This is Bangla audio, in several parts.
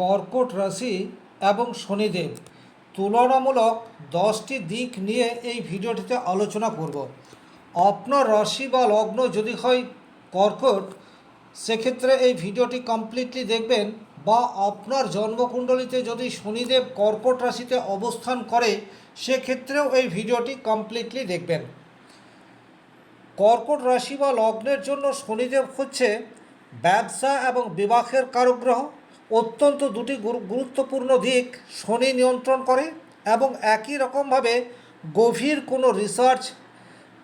কর্কট রাশি এবং শনিদেব। তুলনামূলক দশটি দিক নিয়ে এই ভিডিওটিতে আলোচনা করব। আপনার রাশি বা লগ্ন যদি হয় কর্কট, সেক্ষেত্রে এই ভিডিওটি কমপ্লিটলি দেখবেন বা আপনার জন্মকুণ্ডলিতে যদি শনিদেব কর্কট রাশিতে অবস্থান করে, সেক্ষেত্রেও এই ভিডিওটি কমপ্লিটলি দেখবেন। কর্কট রাশি বা লগ্নের জন্য শনিদেব হচ্ছে ব্যবসা এবং বিবাহের কারগ্রহ। অত্যন্ত দুটি গুরুত্বপূর্ণ দিক শনি নিয়ন্ত্রণ করে এবং একই রকমভাবে গভীর কোনো রিসার্চ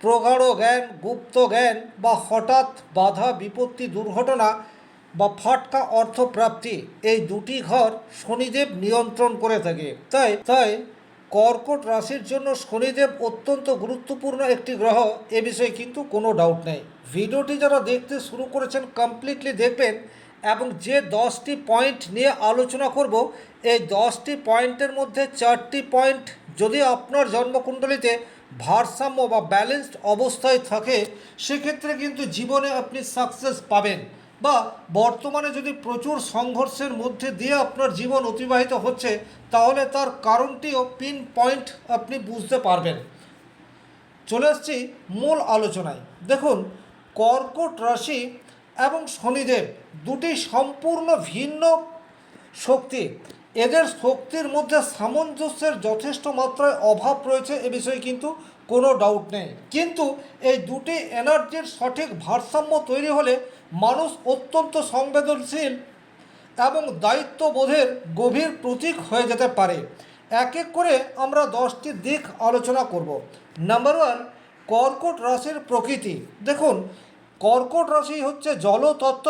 প্রগাঢ় জ্ঞান, গুপ্ত জ্ঞান বা হঠাৎ বাধা বিপত্তি দুর্ঘটনা বা ফাটকা অর্থপ্রাপ্তি এই দুটি ঘর শনিদেব নিয়ন্ত্রণ করে থাকে। তাই তাই কর্কট রাশির জন্য শনিদেব অত্যন্ত গুরুত্বপূর্ণ একটি গ্রহ এ বিষয়ে কিন্তু কোনো ডাউট নেই। ভিডিওটি যারা দেখতে শুরু করেছেন কমপ্লিটলি দেখবেন এবং যে দশটি পয়েন্ট নিয়ে আলোচনা করব, এই দশটি পয়েন্টের মধ্যে চারটি পয়েন্ট যদি আপনার জন্মকুণ্ডলিতে ভারসাম্য বা ব্যালেন্সড অবস্থায় থাকে, সেক্ষেত্রে কিন্তু জীবনে আপনি সাকসেস পাবেন বা বর্তমানে যদি প্রচুর সংঘর্ষের মধ্যে দিয়ে আপনার জীবন অতিবাহিত হচ্ছে, তাহলে তার কারণটিও পিন পয়েন্ট আপনি বুঝতে পারবেন। চলে আসছি মূল আলোচনায়। দেখুন, কর্কট রাশি শনিদেব দুটি সম্পূর্ণ ভিন্ন শক্তি। এদের শক্তির মধ্যে সামঞ্জস্যের যথেষ্ট মাত্রায় অভাব রয়েছে এ বিষয়ে কিন্তু কোনো ডাউট নেই। কিন্তু এই দুটি এনার্জির সঠিক ভারসাম্য তৈরি হলে মানুষ অত্যন্ত সংবেদনশীল এবং দায়িত্ববোধের গভীর প্রতীক হয়ে যেতে পারে। এক এক করে আমরা দশটি দিক আলোচনা করব। নাম্বার ওয়ান কর্কট রাশির প্রকৃতি। দেখুন কর্কট রাশি হচ্ছে জলতত্ত্ব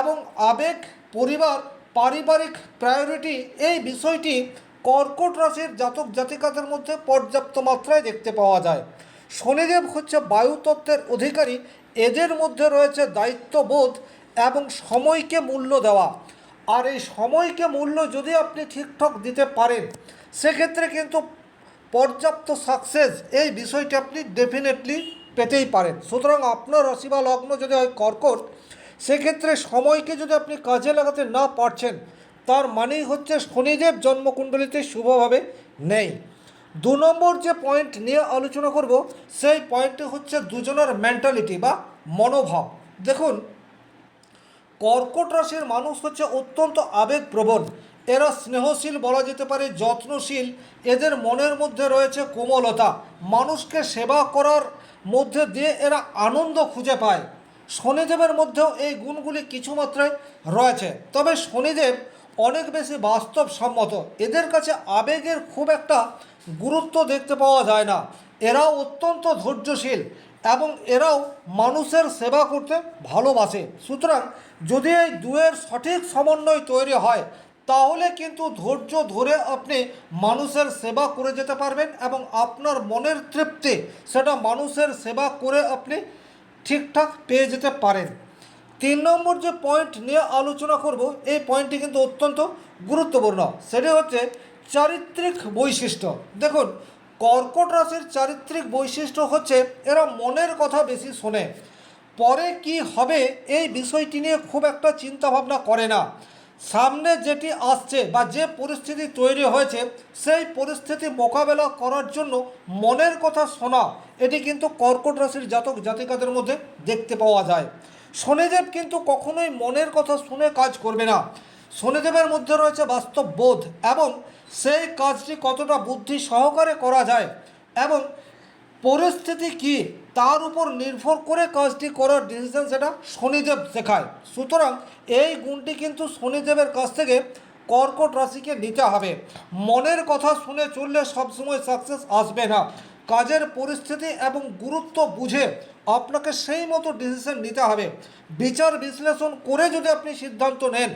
এবং আবেগ, পরিবার, পারিবারিক প্রায়োরিটি এই বিষয়টি কর্কট রাশির জাতক জাতিকাদের মধ্যে পর্যাপ্ত মাত্রায় দেখতে পাওয়া যায়। শনিদেব হচ্ছে বায়ুতত্ত্বের অধিকারী। এদের মধ্যে রয়েছে দায়িত্ববোধ এবং সময়কে মূল্য দেওয়া। আর এই সময়কে মূল্য যদি আপনি ঠিকঠাক দিতে পারেন, সেক্ষেত্রে কিন্তু পর্যাপ্ত সাকসেস এই বিষয়টি আপনি ডেফিনেটলি পেতেই পারেন। সুতরাং আপনার রাশি বা লগ্ন যদি হয় কর্কট, সেক্ষেত্রে সময়কে যদি আপনি কাজে লাগাতে না পারছেন, তার মানেই হচ্ছে শনিদেব জন্মকুণ্ডলিতে শুভভাবে নেই। দু নম্বর যে পয়েন্ট নিয়ে আলোচনা করব, সেই পয়েন্টটি হচ্ছে দুজনের মেন্টালিটি বা মনোভাব। দেখুন, কর্কট রাশির মানুষ হচ্ছে অত্যন্ত আবেগপ্রবণ। এরা স্নেহশীল বলা যেতে পারে, যত্নশীল। এদের মনের মধ্যে রয়েছে কোমলতা। মানুষকে সেবা করার মধ্যে দিয়ে এরা আনন্দ খুঁজে পায়। শনিদেবের মধ্যেও এই গুণগুলি কিছু মাত্রায় রয়েছে। তবে শনিদেব অনেক বেশি বাস্তবসম্মত। এদের কাছে আবেগের খুব একটা গুরুত্ব দেখতে পাওয়া যায় না। এরাও অত্যন্ত ধৈর্যশীল এবং এরাও মানুষের সেবা করতে ভালোবাসে। সুতরাং যদি এই দুয়ের সঠিক সমন্বয় তৈরি হয় তাহলে কিন্তু ধৈর্য ধরে আপনি মানুষের সেবা করে যেতে পারবেন এবং আপনার মনের তৃপ্তি সেটা মানুষের সেবা করে আপনি ঠিকঠাক পেয়ে যেতে পারেন। তিন নম্বর যে পয়েন্ট নিয়ে আলোচনা করব, এই পয়েন্টটি কিন্তু অত্যন্ত গুরুত্বপূর্ণ। সেটি হচ্ছে চারিত্রিক বৈশিষ্ট্য। দেখুন, কর্কট রাশির চারিত্রিক বৈশিষ্ট্য হচ্ছে এরা মনের কথা বেশি শোনে। পরে কি হবে এই বিষয়টি নিয়ে খুব একটা চিন্তা ভাবনা করে না। সামনে যেটি আসছে বা যে পরিস্থিতি তৈরি হয়েছে, সেই পরিস্থিতি মোকাবেলা করার জন্য মনের কথা শোনা, এটি কিন্তু কর্কট রাশির জাতক জাতিকাদের মধ্যে দেখতে পাওয়া যায়। শনিদেব কিন্তু কখনোই মনের কথা শুনে কাজ করবে না। শনিদেবের মধ্যে রয়েছে বাস্তব বোধ এবং সেই কাজটি কতটা বুদ্ধি সহকারে করা যায় এবং পরিস্থিতি কি তার উপর নির্ভর করে কাজটি করার ডিসিশন সেটা শনিদেব শেখায়। সুতরাং এই গুণটি কিন্তু শনিদেবের কাছ থেকে কর্কট রাশিকে নিতে হবে। মনের কথা শুনে চললে সবসময় সাকসেস আসবে না। কাজের পরিস্থিতি এবং গুরুত্ব বুঝে আপনাকে সেই মতো ডিসিশন নিতে হবে। বিচার বিশ্লেষণ করে যদি আপনি সিদ্ধান্ত নেন,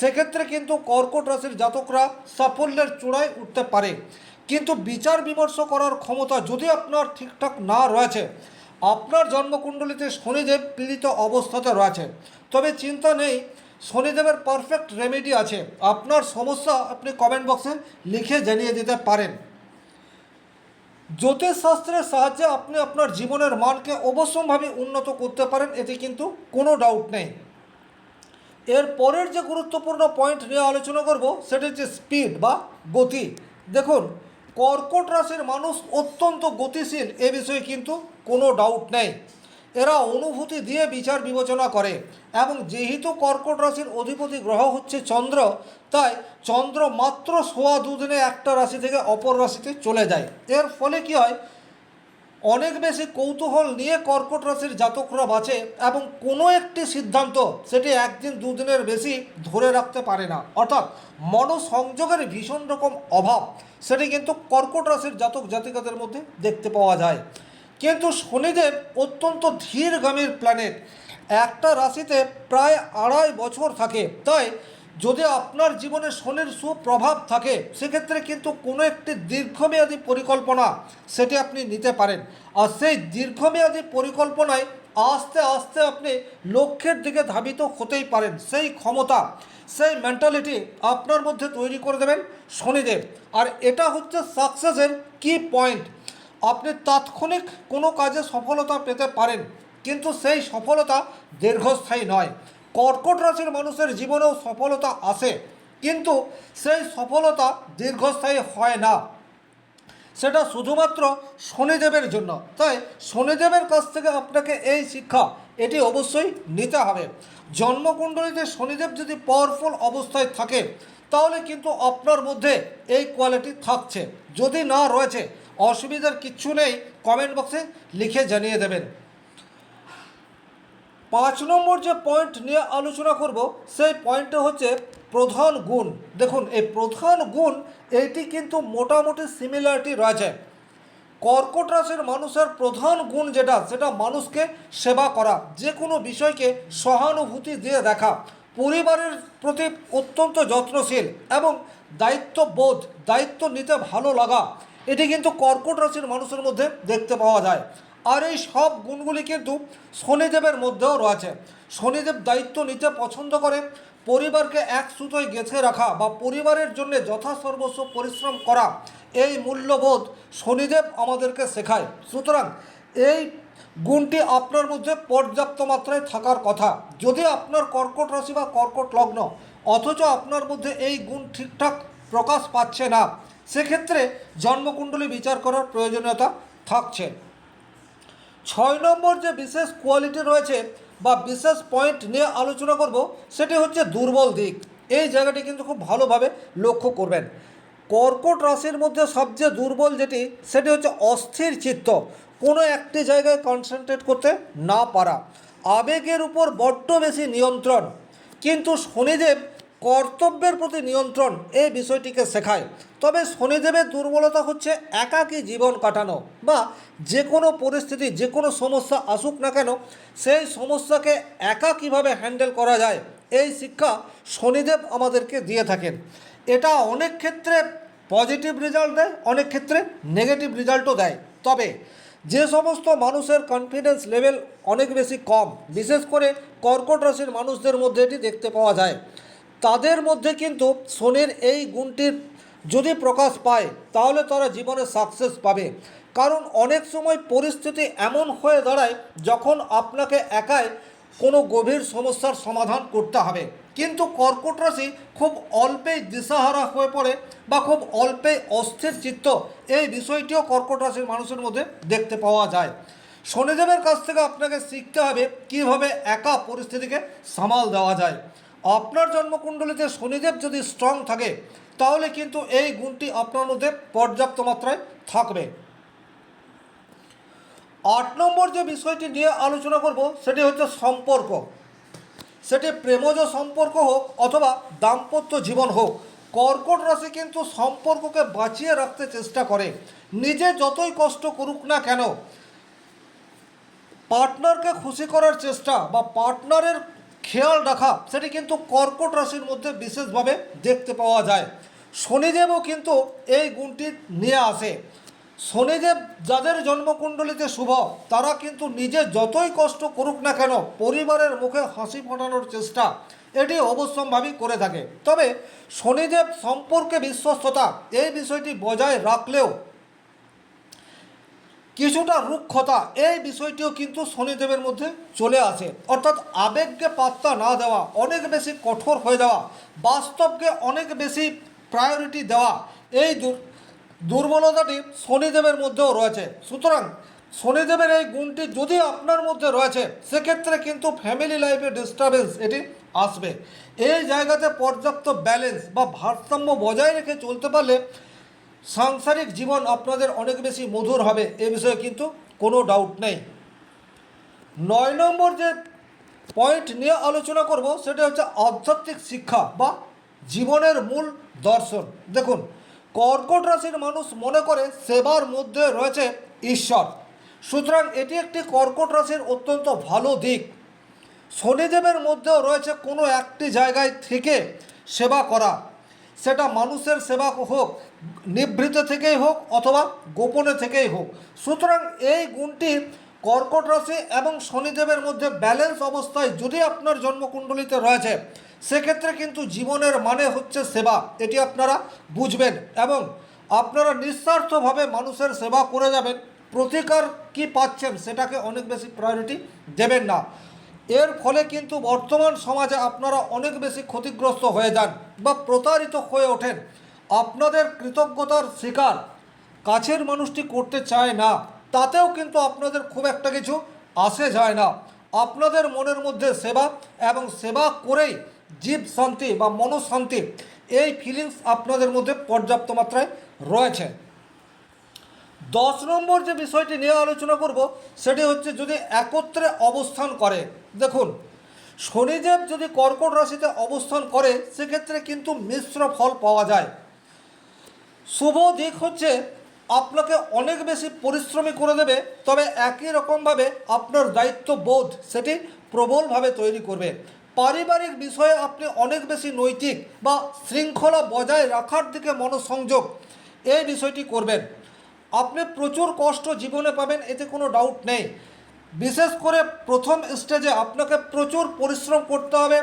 সেক্ষেত্রে কিন্তু কর্কট রাশির জাতকরা সাফল্যের চূড়ায় উঠতে পারে। কিন্তু বিচার বিমর্শ করার ক্ষমতা যদি আপনার ঠিকঠাক না রয়েছে আপনার জন্মকুণ্ডলিতে শনিদেব পীড়িত অবস্থাতে রয়েছে তবে চিন্তা নেই, শনিদেবের পারফেক্ট রেমেডি আছে। আপনার সমস্যা আপনি কমেন্ট বক্সে লিখে জানিয়ে দিতে পারেন। জ্যোতিষশাস্ত্রের সাহায্যে আপনি আপনার জীবনের মানকে অবশ্যম্ভাবে উন্নত করতে পারেন, এতে কিন্তু কোনো ডাউট নেই। এর পরের যে গুরুত্বপূর্ণ পয়েন্ট নিয়ে আলোচনা করব, সেটা হচ্ছে স্পিড বা গতি। দেখুন, কর্কট রাশির মানুষ অত্যন্ত গতিশীল, এ বিষয়ে কিন্তু কোনো ডাউট নেই। এরা অনুভূতি দিয়ে বিচার বিবেচনা করে এবং যেহেতু কর্কট রাশির অধিপতি গ্রহ হচ্ছে চন্দ্র, তাই চন্দ্র মাত্র সোয়া দুদিনে একটা রাশি থেকে অপর রাশিতে চলে যায়। এর ফলে কি হয়? অনেক বেশি কৌতূহল নিয়ে কর্কট রাশির জাতকরা বাঁচে এবং কোনো একটি সিদ্ধান্ত সেটি একদিন দুদিনের বেশি ধরে রাখতে পারে না। অর্থাৎ মনসংযোগের ভীষণ রকম অভাব, সেটি কিন্তু কর্কট রাশির জাতক জাতিকাদের মধ্যে দেখতে পাওয়া যায়। কিন্তু শনিদেব অত্যন্ত ধীরগামীর প্ল্যানেট একটা রাশিতে প্রায় আড়াই বছর থাকে। তাই যদি আপনার জীবনে শনির সুপ্রভাব থাকে, সেক্ষেত্রে কিন্তু কোনো একটি দীর্ঘমেয়াদী পরিকল্পনা সেটি আপনি নিতে পারেন। আর সেই দীর্ঘমেয়াদী পরিকল্পনায় আস্তে আস্তে আপনি লক্ষ্যের দিকে ধাবিত হতেই পারেন। সেই ক্ষমতা, সেই মেন্টালিটি আপনার মধ্যে তৈরি করে দেবেন শনিদেব। আর এটা হচ্ছে সাকসেসের কি পয়েন্ট আপনি তাৎক্ষণিক কোনো কাজে সফলতা পেতে পারেন, কিন্তু সেই সফলতা দীর্ঘস্থায়ী নয়। কর্কট রাশির মানুষের জীবনেও সফলতা আসে কিন্তু সেই সফলতা দীর্ঘস্থায়ী হয় না। সেটা শুধুমাত্র শনিদেবের জন্য। তাই শনিদেবের কাছ থেকে আপনাকে এই শিক্ষা, এটি অবশ্যই নিতে হবে। জন্মকুণ্ডলীতে শনিদেব যদি পাওয়ারফুল অবস্থায় থাকে, তাহলে কিন্তু আপনার মধ্যে এই কোয়ালিটি থাকছে। যদি না রয়েছে অসুবিধার কিচ্ছু নেই কমেন্ট বক্সে লিখে জানিয়ে দেবেন। পাঁচ নম্বর যে পয়েন্ট নিয়ে আলোচনা করব, সেই পয়েন্টটা হচ্ছে প্রধান গুণ। দেখুন, এই প্রধান গুণ, এটি কিন্তু মোটামুটি সিমিলারিটি রয়েছে। কর্কট রাশির মানুষের প্রধান গুণ যেটা, সেটা মানুষকে সেবা করা যে কোনো বিষয়কে সহানুভূতি দিয়ে দেখা। পরিবারের প্রতি অত্যন্ত যত্নশীল এবং দায়িত্ববোধ, দায়িত্ব নিতে ভালো লাগা। এটি কিন্তু কর্কট রাশির মানুষের মধ্যে দেখতে পাওয়া যায়। আর এই সব গুণগুলি কিন্তু শনিদেবের মধ্যেও রয়েছে। শনিদেব দায়িত্ব নিতে পছন্দ করে, পরিবারকে এক সুতোয় গেঁথে রাখা বা পরিবারের জন্য যথাসর্বস্ব পরিশ্রম করা, এই মূল্যবোধ শনিদেব আমাদেরকে শেখায়। সুতরাং এই গুণটি আপনার মধ্যে পর্যাপ্ত মাত্রায় থাকার কথা। যদি আপনার কর্কট রাশি বা কর্কট লগ্ন, অথচ আপনার মধ্যে এই গুণ ঠিকঠাক প্রকাশ পাচ্ছে না সেক্ষেত্রে জন্মকুণ্ডলী বিচার করার প্রয়োজনীয়তা থাকছে। ছয় নম্বর যে বিশেষ কোয়ালিটি রয়েছে বা বিশেষ পয়েন্ট নিয়ে আলোচনা করব, সেটি হচ্ছে দুর্বল দিক। এই জায়গাটি কিন্তু খুব ভালোভাবে লক্ষ্য করবেন। কর্কট রাশির মধ্যে সবচেয়ে দুর্বল যেটি, সেটি হচ্ছে অস্থির চিত্ত। কোনো একটি জায়গায় কনসেন্ট্রেট করতে না পারা। আবেগের উপর বড্ড বেশি নিয়ন্ত্রণ। কিন্তু শনিদেব কর্তব্যের প্রতি নিয়ন্ত্রণ এই বিষয়টিকে শেখায়। তবে শনিদেবের দুর্বলতা হচ্ছে একাকী জীবন কাটানো বা যে কোনো পরিস্থিতি, যে কোনো সমস্যা আসুক না কেন, সেই সমস্যাকে একা কীভাবে হ্যান্ডেল করা যায়, এই শিক্ষা শনিদেব আমাদেরকে দিয়ে থাকেন। এটা অনেক ক্ষেত্রে পজিটিভ রেজাল্ট দেয়, অনেক ক্ষেত্রে নেগেটিভ রেজাল্টও দেয়। তবে যে সমস্ত মানুষের কনফিডেন্স লেভেল অনেক বেশি কম, বিশেষ করে কর্কট রাশির মানুষদের মধ্যে এটি দেখতে পাওয়া যায়। তাদের মধ্যে কিন্তু শনির এই গুণটির যদি প্রকাশ পায়, তাহলে তারা জীবনে সাকসেস পাবে। কারণ অনেক সময় পরিস্থিতি এমন হয়ে দাঁড়ায় যখন আপনাকে একাই কোনো গভীর সমস্যার সমাধান করতে হবে। কিন্তু কর্কট রাশি খুব অল্পেই দিশাহারা হয়ে পড়ে বা খুব অল্পেই অস্থির চিত্ত, এই বিষয়টিও কর্কট রাশির মানুষের মধ্যে দেখতে পাওয়া যায়। শনিদেবের কাছ থেকে আপনাকে শিখতে হবে কীভাবে একা পরিস্থিতিকে সামাল দেওয়া যায়। আপনার জন্মকুণ্ডলীতে শনিদেব যদি স্ট্রং থাকে তাহলে কিন্তু এই গুণটি আপনার মধ্যে পর্যাপ্ত মাত্রায় থাকবে। আট নম্বর যে বিষয়টি নিয়ে আলোচনা করব, সেটি হচ্ছে সম্পর্ক। সেটি প্রেমজ সম্পর্ক হোক অথবা দাম্পত্য জীবন হোক, কর্কট রাশি কিন্তু সম্পর্ককে বাঁচিয়ে রাখতে চেষ্টা করে। নিজে যতই কষ্ট করুক না কেন পার্টনারকে খুশি করার চেষ্টা বা পার্টনারের খেয়াল রাখা, সেটি কিন্তু কর্কট রাশির মধ্যে বিশেষভাবে দেখতে পাওয়া যায়। শনিদেবও কিন্তু এই গুণটি নিয়ে আসে। শনিদেব যাদের জন্মকুণ্ডলিতে শুভ, তারা কিন্তু নিজে যতই কষ্ট করুক না কেন, পরিবারের মুখে হাসি ফোটানোর চেষ্টা, এটি অবশ্যম্ভাবী করে থাকে। তবে শনিদেব সম্পর্কে বিশ্বস্ততা, এই বিষয়টি বজায় রাখলেও কিছুটা রুক্ষতা, এই বিষয়টিও কিন্তু শনিদেবের মধ্যে চলে আসে। অর্থাৎ আবেগকে পাত্তা না দেওয়া, অনেক বেশি কঠোর হয়ে যাওয়া, বাস্তবকে অনেক বেশি প্রায়োরিটি দেওয়া, এই দুর্বলতাটি শনিদেবের মধ্যেও রয়েছে। সুতরাং শনিদেবের এই গুণটি যদি আপনার মধ্যে রয়েছে, সেক্ষেত্রে কিন্তু ফ্যামিলি লাইফে ডিস্টারবেন্স এটি আসবে। এই জায়গাতে পর্যাপ্ত ব্যালেন্স বা ভারসাম্য বজায় রেখে চলতে পারলে সাংসারিক জীবন আপনাদের অনেক বেশি মধুর হবে, এ বিষয়ে কিন্তু কোনো ডাউট নেই। নয় নম্বর যে পয়েন্ট নিয়ে আলোচনা করব, সেটা হচ্ছে আধ্যাত্মিক শিক্ষা বা জীবনের মূল দর্শন। দেখুন, কর্কট রাশির মানুষ মনে করে সেবার মধ্যে রয়েছে ঈশ্বর। সুতরাং এটি একটি কর্কট রাশির অত্যন্ত ভালো দিক। শনিদেবের মধ্যেও রয়েছে কোনো একটি জায়গায় থেকে সেবা করা। সেটা মানুষের সেবা হোক নিভৃত থেকেই হোক অথবা গোপনে থেকেই হোক। সুতরাং এই গুণটি কর্কট রাশি এবং শনিদেবের মধ্যে ব্যালেন্স অবস্থায় যদি আপনার জন্মকুণ্ডলিতে রয়েছে, সেক্ষেত্রে কিন্তু জীবনের মানে হচ্ছে সেবা। এটি আপনারা বুঝবেন এবং আপনারা নিঃস্বার্থভাবে মানুষের সেবা করে যাবেন। প্রতিকার কি পাচ্ছেন সেটাকে অনেক বেশি প্রায়োরিটি দেবেন না। এর ফলে কিন্তু বর্তমান সমাজে আপনারা অনেক বেশি ক্ষতিগ্রস্ত হয়ে যান বা প্রতারিত হয়ে ওঠেন। আপনাদের কৃতজ্ঞতার শিকার। কাছের মানুষটি করতে চায় না, তাতেও কিন্তু আপনাদের খুব একটা কিছু আসে যায় না। আপনাদের মনের মধ্যে সেবা এবং সেবা করেই জীব শান্তি বা মনশান্তি এই ফিলিংস আপনাদের মধ্যে পর্যাপ্ত মাত্রায় রয়েছে। দশ নম্বর যে বিষয়টি নিয়ে আলোচনা করব, সেটি হচ্ছে যদি একত্রে অবস্থান করে। দেখুন, শনিদেব যদি কর্কট রাশিতে অবস্থান করে, সেক্ষেত্রে কিন্তু মিশ্র ফল পাওয়া যায়। শুভ দিক হচ্ছে আপনাকে অনেক বেশি পরিশ্রমী করে দেবে, তবে একই রকমভাবে আপনার দায়িত্ববোধ সেটি প্রবলভাবে তৈরি করবে। পারিবারিক বিষয়ে আপনি অনেক বেশি নৈতিক বা শৃঙ্খলা বজায় রাখার দিকে মনোসংযোগ, এই বিষয়টি করবেন। আপনি প্রচুর কষ্ট জীবনে পাবেন, এতে কোনো ডাউট নেই। বিশেষ করে প্রথম স্টেজে আপনাকে প্রচুর পরিশ্রম করতে হবে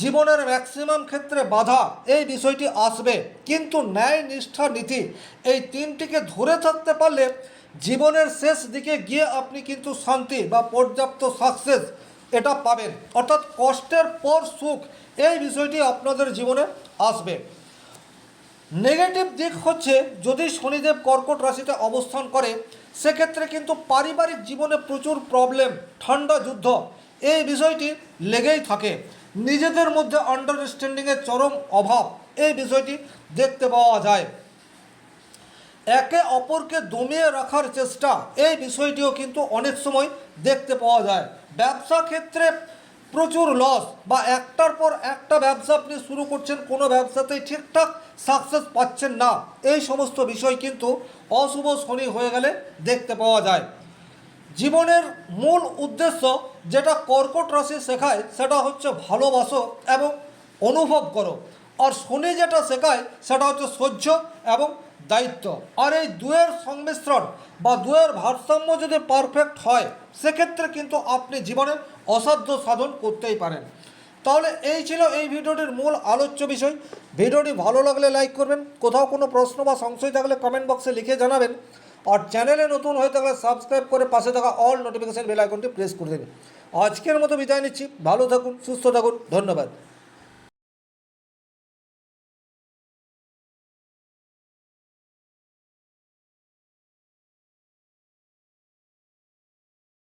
জীবনের ম্যাক্সিমাম ক্ষেত্রে বাধা, এই বিষয়টি আসবে। কিন্তু ন্যায় নিষ্ঠা নীতি, এই তিনটিকে ধরে থাকতে পারলে জীবনের শেষ দিকে গিয়ে আপনি কিন্তু শান্তি বা পর্যাপ্ত সাকসেস এটা পাবেন। অর্থাৎ কষ্টের পর সুখ, এই বিষয়টি আপনাদের জীবনে আসবে। নেগেটিভ দিক হচ্ছে, যদি শনিদেব কর্কট রাশিতে অবস্থান করে, সেক্ষেত্রে কিন্তু পারিবারিক জীবনে প্রচুর প্রবলেম ঠান্ডা যুদ্ধ, এই বিষয়টি লেগেই থাকে। নিজেদের মধ্যে আন্ডারস্ট্যান্ডিংয়ের চরম অভাব, এই বিষয়টি দেখতে পাওয়া যায়। একে অপরকে দমিয়ে রাখার চেষ্টা, এই বিষয়টিও কিন্তু অনেক সময় দেখতে পাওয়া যায়। ব্যবসা ক্ষেত্রে প্রচুর লস বা একটার পর একটা ব্যবসা আপনি শুরু করছেন, কোনো ব্যবসাতেই ঠিকঠাক সাকসেস পাচ্ছেন না। এই সমস্ত বিষয় কিন্তু অশুভ শনি হয়ে গেলে দেখতে পাওয়া যায়। জীবনের মূল উদ্দেশ্য যেটা কর্কট রাশি শেখায়, সেটা হচ্ছে ভালোবাসো এবং অনুভব করো। আর শনি যেটা শেখায়, সেটা হচ্ছে সহ্য এবং দায়িত্ব। আর এই দুয়ের সংমিশ্রণ বা দুয়ের ভারসাম্য যদি পারফেক্ট হয়, সেক্ষেত্রে কিন্তু আপনি জীবনে অসাধ্য সাধন করতেই পারেন। তাহলে এই ছিল এই ভিডিওটির মূল আলোচ্য বিষয়। ভিডিওটি ভালো লাগলে লাইক করবেন। কোথাও কোনো প্রশ্ন বা সংশয় থাকলে কমেন্ট বক্সে লিখে জানাবেন। আর চ্যানেলে নতুন হয়ে থাকলে সাবস্ক্রাইব করে পাশে থাকা অল নোটিফিকেশান বেল আইকনটি প্রেস করে দেবে। আজকের মতো বিদায় নিচ্ছি। ভালো থাকুন, সুস্থ থাকুন। ধন্যবাদ।